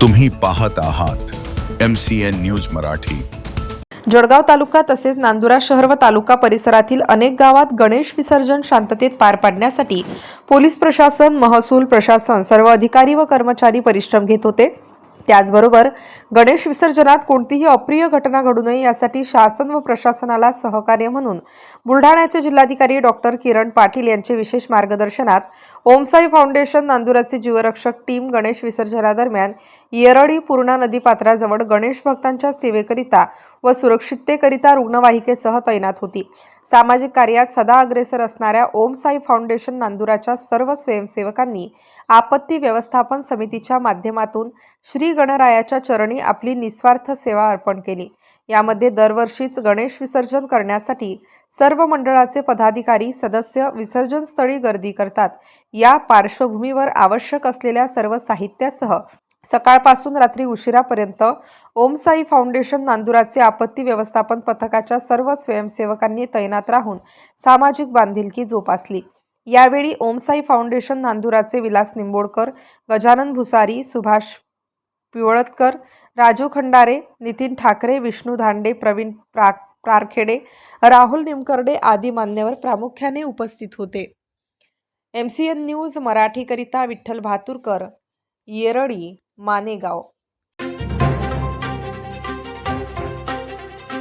तुम्ही पाहत आहात M C N news Marathi. Jalgaon taluka तसेच नांदुरा शहर व तालुका परिसरातील अनेक गावात गणेश विसर्जन शांततेत पार पाडण्यासाठी पोलीस प्रशासन महसूल प्रशासन सर्व अधिकारी व कर्मचारी परिश्रम घेत होते. त्याचबरोबर गणेश विसर्जनात कोणतीही अप्रिय घटना घडू नये यासाठी शासन व प्रशासनाला सहकार्य म्हणून बुलढाण्याचे जिल्हाधिकारी डॉक्टर किरण पाटील यांचे विशेष मार्गदर्शनात ओमसाई फाउंडेशन नांदुराचे जीवरक्षक टीम गणेश विसर्जनादरम्यान येरळी पूर्णा नदीपात्राजवळ गणेश भक्तांच्या सेवेकरिता व सुरक्षिततेकरिता रुग्णवाहिकेसह तैनात होती. सामाजिक कार्यात सदा अग्रेसर असणाऱ्या ओम साई फाउंडेशन नांदुराच्या सर्व स्वयंसेवकांनी आपत्ती व्यवस्थापन समितीच्या माध्यमातून श्री गणरायाच्या चरणी आपली निस्वार्थ सेवा अर्पण केली. यामध्ये दरवर्षीच गणेश विसर्जन करण्यासाठी सर्व मंडळाचे पदाधिकारी सदस्य विसर्जनस्थळी गर्दी करतात. या पार्श्वभूमीवर आवश्यक असलेल्या सर्व साहित्यासह सकाळपासून रात्री उशिरापर्यंत ओमसाई फाउंडेशन नांदुराचे आपत्ती व्यवस्थापन पथकाच्या सर्व स्वयंसेवकांनी तैनात राहून सामाजिक बांधिलकी जोपासली. यावेळी ओमसाई फाउंडेशन नांदुराचे विलास निंबोडकर गजानन भुसारी सुभाष पिवळतकर राजू खंडारे नितीन ठाकरे विष्णू धांडे प्रवीण प्रा प्रारखेडे राहुल निमकर्डे आदी मान्यवर प्रामुख्याने उपस्थित होते. एम सी एन न्यूज मराठीकरिता विठ्ठल भातुरकर येरळी मानेगाव.